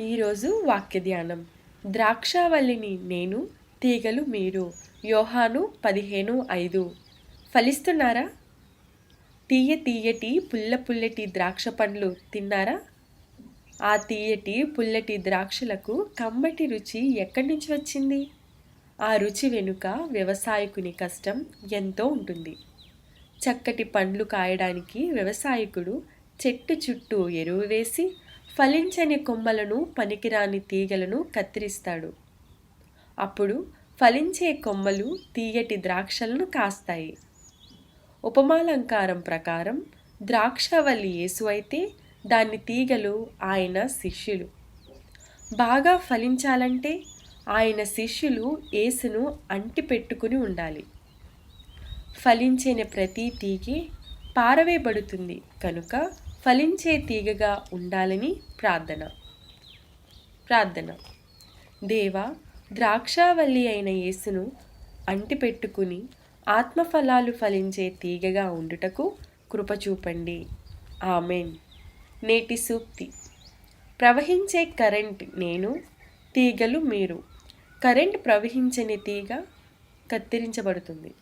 ఈరోజు వాక్య ధ్యానం ద్రాక్షావల్లిని నేను తీగలు మీరు. యోహాను పదిహేను ఐదు. ఫలిస్తున్నారా? తీయ తీయటి పుల్ల పుల్లటి ద్రాక్ష పండ్లు తిన్నారా? ఆ తీయటి పుల్లటి ద్రాక్షలకు కమ్మటి రుచి ఎక్కడి నుంచి వచ్చింది? ఆ రుచి వెనుక వ్యవసాయకుని కష్టం ఎంతో ఉంటుంది. చక్కటి పండ్లు కాయడానికి వ్యవసాయకుడు చెట్టు చుట్టూ ఎరువు వేసి ఫలించని కొమ్మలను పనికిరాని తీగలను కత్తిరిస్తాడు. అప్పుడు ఫలించే కొమ్మలు తీయటి ద్రాక్షలను కాస్తాయి. ఉపమాలంకారం ప్రకారం ద్రాక్షవల్లి యేసు అయితే దాని తీగలు ఆయన శిష్యులు. బాగా ఫలించాలంటే ఆయన శిష్యులు యేసును అంటిపెట్టుకుని ఉండాలి. ఫలించిన ప్రతి తీగి పారవేయబడుతుంది కనుక ఫలించే తీగగా ఉండాలని ప్రార్థన. ప్రార్థన. దేవ ద్రాక్షావల్లి అయిన యేసును అంటిపెట్టుకుని ఆత్మఫలాలు ఫలించే తీగగా ఉండుటకు కృప చూపండి. ఆమెన్. నేటి సూక్తి. ప్రవహించే కరెంట్ నేను తీగలు మీరు. కరెంట్ ప్రవహించని తీగ కత్తిరించబడుతుంది.